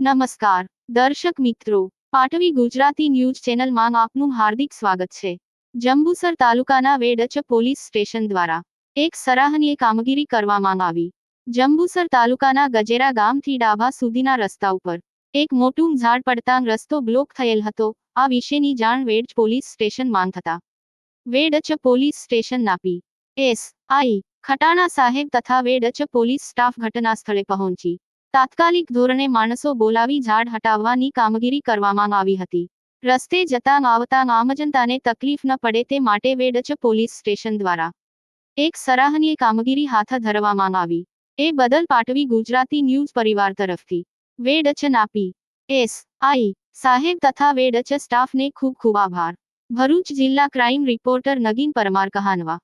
નમસ્કાર. દર્શક મિત્રો, પાટવી ગુજરાતી ન્યૂઝ ચેનલમાં આપનું હાર્દિક સ્વાગત છે. જંબુસર તાલુકાના વેડચ પોલીસ સ્ટેશન દ્વારા એક સરાહનીય કામગીરી કરવામાં આવી. જંબુસર તાલુકાના ગજેરા ગામથી ડાભા સુધીના રસ્તા ઉપર એક મોટું ઝાડ પડતાં રસ્તો બ્લોક થયેલ હતો. આ વિશેની જાણ વેડચ પોલીસ સ્ટેશન માંગ થતા. વેડચ પોલીસ સ્ટેશન નાપી એસ. આઈ. ખટાણા સાહેબ તથા વેડચ પોલીસ સ્ટાફ ઘટના સ્થળે પહોંચી. તાત્કાલિક ધોરણે માણસો બોલાવી ઝાડ હટાવવાની કામગીરી કરવામાં આવી હતી. રસ્તે જતા આવતા આમ જનતાને તકલીફ ન પડે તે માટે વેડચ પોલીસ સ્ટેશન દ્વારા એક સરાહનીય કામગીરી હાથ ધરવામાં આવી. એ બદલ પાટવી ગુજરાતી ન્યૂઝ પરિવાર તરફથી વેડચ નાપી. એસ. આઈ. સાહેબ તથા વેડચ સ્ટાફને ખૂબ ખૂબ આભાર. ભરૂચ જિલ્લા ક્રાઇમ રિપોર્ટર નગીન પરમાર કહાનવા.